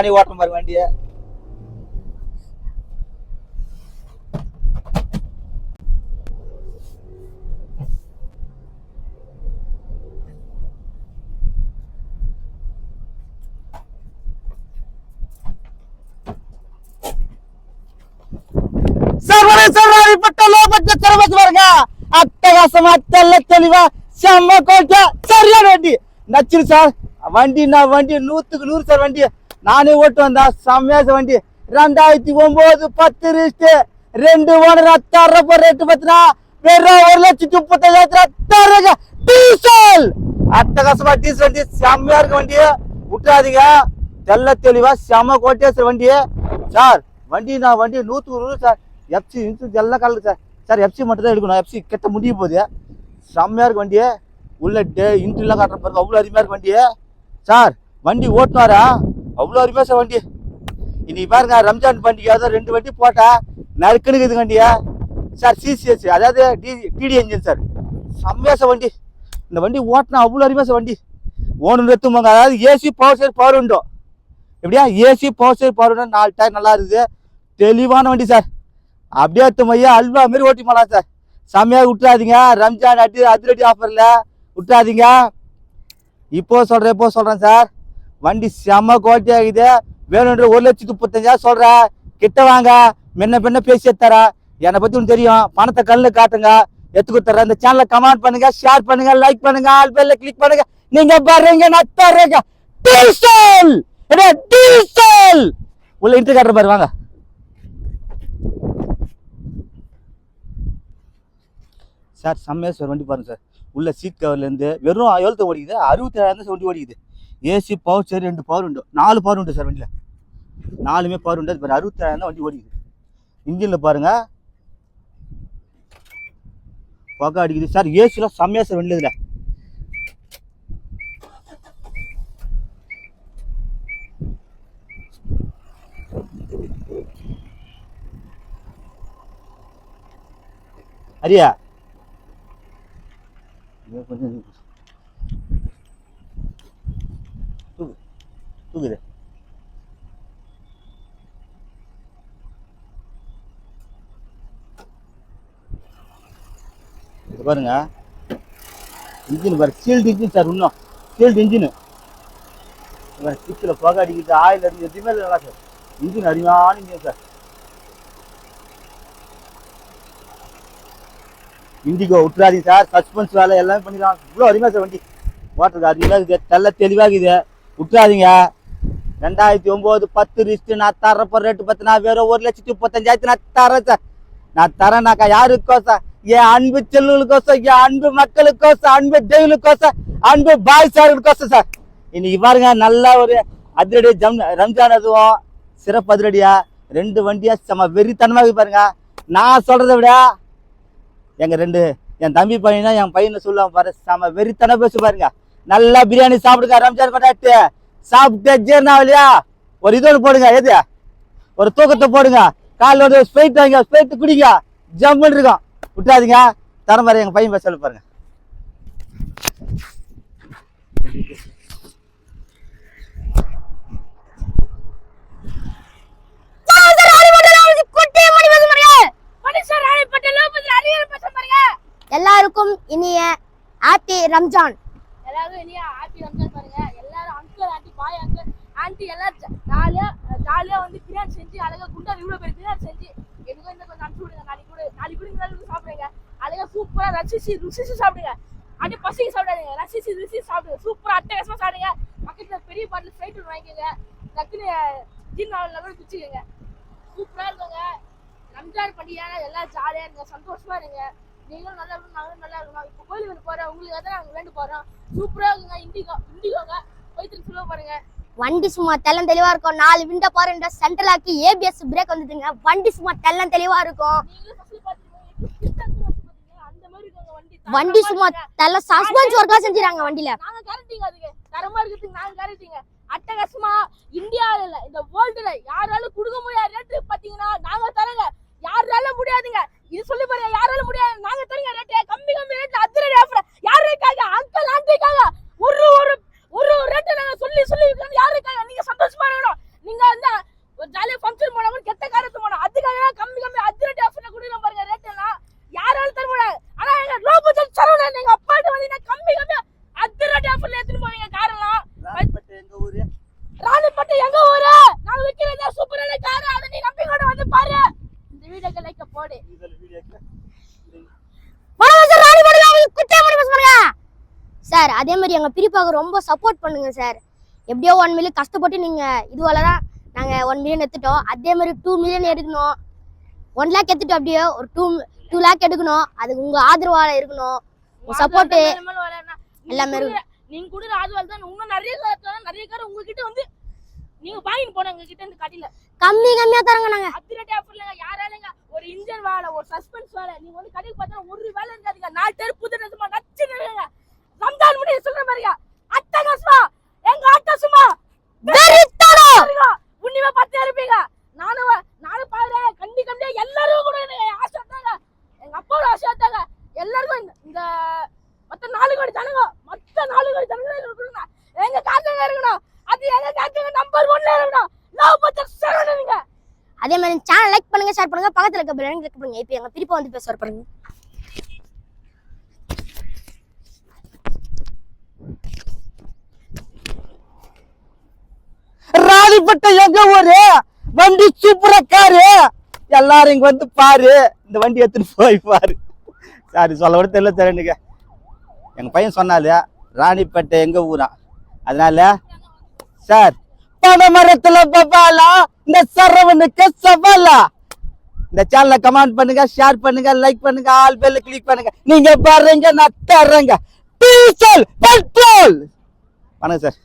நானே ஓட்ட மாதிரி வண்டியை சர்வரே சர்வாரி பாருங்க அட்டகாசமா தெல்ல தெளிவா செம்ம கோட்டை. சரியான வண்டி. நச்சிரு சார். வண்டி நான் வண்டி. நூத்துக்கு நூறு சார் வண்டி. நானே ஓட்டு வந்தா செம்மையா சார் வண்டி. ரெண்டாயிரத்தி ஒன்பது பத்து ரிஸ்ட் ரெண்டு ஓனர் அத்தாயிரம் ரூபாய் ரேட்டு பத்தினா வெறும் ஒரு லட்சத்தி முப்பத்தஞ்சாயிரத்தி அத்தாயிரம் டீசல்! அட்டகாசமா டீசல் வண்டி. செம்மையா இருக்க வண்டி. விட்டுறாதீங்க. தெல்ல தெளிவா செம்ம கோட்டையா சார் வண்டி. சார் வண்டி நான் வண்டி நூற்றுக்கு நூறு சார். எஃப்சி இன்சூரன்ஸ் எல்லாம் கலந்து சார். சார் எஃப்சி மட்டும் தான் எடுக்கணும். எஃப்சி கெட்ட முடிய போகுது. செம்மையா இருக்கு வண்டி. உள்ள டே இன்ட்ரிலாம் காட்டுற பாருங்க. அவ்வளோ அருமையாக இருக்கு வண்டி. சார் வண்டி ஓட்டுவாரா அவ்வளோ அருமையாக சார் வண்டி இன்னைக்கு பாருங்க ரம்ஜான் பண்டிகை அதான் ரெண்டு வண்டி போட்டா நறுக்குன்னு இது வண்டியா? சார் சிசிஎஸ் அதாவது டி டிடி என்ஜின் சார். செம்மையா சார் வண்டி இந்த வண்டி ஓட்டினா அவ்வளோ அருமையாக சார் வண்டி ஓனர் எத்துமாங்க அதாவது ஏசி பவர் சேர் பவர் உண்டோ. எப்படியா? ஏசி பவர் சேர் பவர் உண்டோ. நாலு டயர் நல்லா இருக்குது. தெளிவான வண்டி சார். அப்படியே துமையா அல்வா மாரி ஓட்டி போகலாம் சார். செம்மையாக விட்டுறாதீங்க. ரம்ஜான் அடி அதிரடி ஆஃபரில் விட்டுறாதீங்க. இப்போ சொல்கிறேன் இப்போ சொல்கிறேன் சார். வண்டி செம்ம குவாலிட்டி ஆகுது. வேணுன்ற ஒரு லட்சத்து முப்பத்தஞ்சாயிரம் சொல்கிற கிட்ட வாங்க. முன்ன பின்ன பேசி தரேன் என்னை பற்றி உனக்கு தெரியும். பணத்தை கல்லில் காட்டுங்க. எடுத்து கொடுத்துறேன் இந்த சேனலை கமெண்ட் பண்ணுங்க ஷேர் பண்ணுங்க லைக் பண்ணுங்க ஆல் பெல்ல கிளிக் பண்ணுங்க. நீங்க பாருங்க நான் தரேங்க டீசல்! என்ன டீசல்? உள்ள இன்டர் காட்டுற பாரு வாங்க. சார் செம்மையா சார் வண்டி பாருங்க சார் உள்ள சீட் கவர்லேருந்து வெறும் எவ்வளோ ஓடிக்குது. அறுபத்தி ஏழாயிரம் வண்டி ஓடிக்குது. ஏசி பவர் சரி ரெண்டு பவர் உண்டு. நாலு பவர் உண்டு சார் வண்டியில். நாலுமே பவர் உண்டு. அது பாரு அறுபத்தி வண்டி ஓடிக்குது. இன்ஜினில் பாருங்கள் பக்கம் அடிக்குது. சார் ஏசிலாம் செம்மையாக சார் வண்டியில் இதில். அரியா. கொஞ்சம் தூக்குது இது பாருங்க. இன்ஜின் பாரு சீல்டு இன்ஜின் சார் இன்னும். சீல்டு இன்ஜின் ஸ்டிச்சில் புகை அடிக்கிட்டு ஆயில் அடிக்குது. எதுவுமே இல்லை நல்லா சார் இன்ஜின் அருமையான இன்ஜின் சார் இண்டிகோ விட்டுறாதீங்க சார் சஸ்பென்ஸ் வேலை எல்லாமே பண்ணிடலாம். இவ்வளோ அருமையாக சார் வண்டி. ஓட்டுறது அருமையாக இருக்குது தெல்ல தெளிவாக இருக்குது. விட்டுறாதீங்க. ரெண்டாயிரத்தி ஒம்பது பத்து ரிஸ்ட்டு நான் தரப்போ ரேட்டு பத்து நான் வெறும் ஒரு லட்சத்தி முப்பத்தஞ்சாயிரத்து நான் தரேன் சார் நான் தரேனாக்கா யாருக்கோசம் என் அன்பு செல்லுகளுக்கோசம் என் அன்பு மக்களுக்கோசம் அன்பு தெய்வங்களுக்கோசம் அன்பு பாய் சார்களுக்கோசம் சார் இன்னைக்கு பாருங்க நல்ல ஒரு அதிரடி ஜம் ரம்ஜான் அதுவும் சிறப்பு அதிரடியா? ரெண்டு வண்டியா செம வெறித்தனமாக பாருங்க. நான் சொல்றதை விட எங்க ரெண்டு என் தம்பி பையனா என் பையனை சொல்லுவான் பாரு செம வெறித்தனம் பேசு பாருங்க நல்லா பிரியாணி சாப்பிடுங்க ரம்ஜான் கொண்டாட்டு. சாப்பிட்டு ஜீரணம் ஆகலையா? ஒரு இது ஒன்று போடுங்க எது? ஒரு தூக்கத்தை போடுங்க. காலைல ஒரு ஸ்பெயிட் வாங்க ஸ்பெயிட் குடிங்க. ஜம்முன்னு இருக்கும். விட்டாதீங்க தரம் பாரு எங்க பையன் பேச சொல்லு பாருங்க எல்லாருக்கும் இனிய ஹாப்பி ரம்ஜான். எல்லாரும் இனியா ஹாப்பி ரம்ஜான் பாருங்க. ஆண்டி பாய் அங்கிள் ஆண்டி எல்லாம் ஜாலியாக ஜாலியாக வந்து பிரியாணி செஞ்சு அழகாக குண்டா இவ்வளோ பேர் பிரியாணி செஞ்சு எனக்கும் இந்த கொஞ்சம் அனுப்பிச்சு விடுங்க நாளைக்கு கூட நாளைக்கு கூட இந்த சாப்பிடுங்க. அழகாக சூப்பராக ரசிச்சு ருசிச்சு சாப்பிடுங்க. அப்படியே பசிக்கு சாப்பிடாதீங்க ரசிச்சு ருசிச்சு சாப்பிடுங்க. சூப்பராக அட்டகாசமாக சாப்பிடுங்க. பக்கத்தில் பெரிய பாட்டில் ஃப்ரைட் ஒன்று வாங்கிக்கோங்க. டக்குன்னு ஜீன் நாவலில் கூட குச்சிக்கோங்க. சூப்பராக இருக்குங்க. ரம்ஜான் பண்டிகையான எல்லாம் ஜாலியாக இருங்க சந்தோஷமாக இருங்க. நீங்களும் நல்லா இருக்கணும் நாங்களும் நல்லா இருக்கணும். இப்போ கோயிலுக்கு போகிறேன் உங்களுக்கு தான் நாங்கள் வேண்டு போகிறோம் சூப்பராக இருக்குங்க இண்டிகோ இண்டிகோங்க வண்டி சும்மா தெல்லம் தெளிவா இருக்கும். நாலு விண்ட போற சென்ட்ரல் ஆக்கி ஏபிஎஸ் பிரேக் வந்துட்டுங்க வண்டி சும்மா தெல்லம் தெளிவா இருக்கும். வண்டி சும்மா தெல்ல சஸ்பென்ஸ் ஒர்க்கா செஞ்சுறாங்க வண்டியில. நாங்க கேரண்டிங்க அதுக்கு தரமா இருக்கிறதுக்கு நாங்க கேரண்டிங்க அட்டகாசமா இந்தியாவில இல்ல இந்த வேர்ல்டுல யாராலும் கொடுக்க முடியாத ரேட்டு பாத்தீங்கன்னா நாங்க தரங்க யாரால முடியாதுங்க இது சொல்லி பாருங்க யாரால முடியாது நாங்க தரங்க ரேட்டு கம்மி கம்மி ரேட்ல அதிரடி ஆஃபர் யாரு இருக்காங்க அங்கிள் ஆண்டி இருக்காங்க ஒரு ஒரு ஒரு ரேட்டு நாங்க சொல்லி சொல்லி இருக்காங்க யாரு இருக்காங்க நீங்க சந்தோஷமா இருக்கணும் நீங்க எங்க ஊரு? நான் விக்கிறதா சூப்பரான காரு அதை நீ நம்பி கூட வந்து பாரு. இந்த வீடியோக்கு லைக்க போடு. சார் ராணி குட்டை பண்ணி அதே மாதிரி எங்க பிரிப்பாக ரொம்ப சப்போர்ட் பண்ணுங்க சார் எப்படியோ ஒன் மில்லியன் கஷ்டப்பட்டு நீங்க இதுவால தான் நாங்க ஒன் மில்லியன் எடுத்துட்டோம். அதே மாதிரி டூ மில்லியன் எடுக்கணும். ஒன் லேக் எடுத்துட்டோம் அப்படியே. ஒரு டூ டூ லேக் எடுக்கணும். அதுக்கு உங்க ஆதரவால இருக்கணும். உங்க சப்போர்ட் எல்லாமே இருக்கு. நீங்க கூட ராஜுவால் தான் இன்னும் நிறைய நிறைய கார் உங்ககிட்ட வந்து நீங்க வாங்கிட்டு போன எங்க கிட்ட இருந்து கடையில. கம்மி கம்மியா தரங்க நாங்க. அதிரடி ஆஃபர்லங்க யாராலங்க ஒரு இன்ஜின் வேலை ஒரு சஸ்பென்ஸ் வேலை நீங்க வந்து கடைக்கு பார்த்தா ஒரு வேலை இருக்காதுங்க. நாலு பேர் புது ட்ரெஸ்மா நச்சு நிறுங்க. ரம்ஜான் முடிய சொல்ற மாதிரியா? அட்டகாசமா எங்க அட்டசுமா வெறித்தனம்! உன்னிமே பத்து இருப்பீங்க. நானும் நானும் பாரு கண்டி கண்டியா எல்லாரும் கூட எனக்கு ஆசை இருந்தாங்க எங்க அப்பாவோட ஆசை இருந்தாங்க எல்லாருக்கும் இந்த- மத்த நாலு கோடி ஜனங்க மத்த நாலு கோடி ஜனங்க இருக்கணும் எங்க காத்துங்க இருக்கணும். அது எங்க நம்பர் ஒன்ல இருக்கணும் லவ் பத்த சரவணனுங்க அதே மாதிரி சேனல் லைக் பண்ணுங்க ஷேர் பண்ணுங்க பக்கத்துல இருக்க பெல் கிளிக் பண்ணுங்க. இப்போ எங்க பிரிப்பா வந்து பேசுவார் பாருங்க ராணிப்பட்ட எங்க ஊரு? வண்டி சூப்பரா காரு. எல்லாரும் இங்க வந்து பாரு. இந்த வண்டி எடுத்துட்டு போய் பாரு. சாரி சொல்ல கூட தெரியல சார் எனக்கு. எங்க பையன் சொன்னாரு ராணிப்பேட்டை எங்க ஊரா? அதனால சார் பனைமரத்துல பபாலா இந்த சரவனுக்கு சவாலா. இந்த சேனலை கமெண்ட் பண்ணுங்க ஷேர் பண்ணுங்க லைக் பண்ணுங்க ஆல் பெல்ல கிளிக் பண்ணுங்க. நீங்க பாருங்க நான் தர்றேங்க. டீசல் பெட்ரோல் வணக்கம் சார்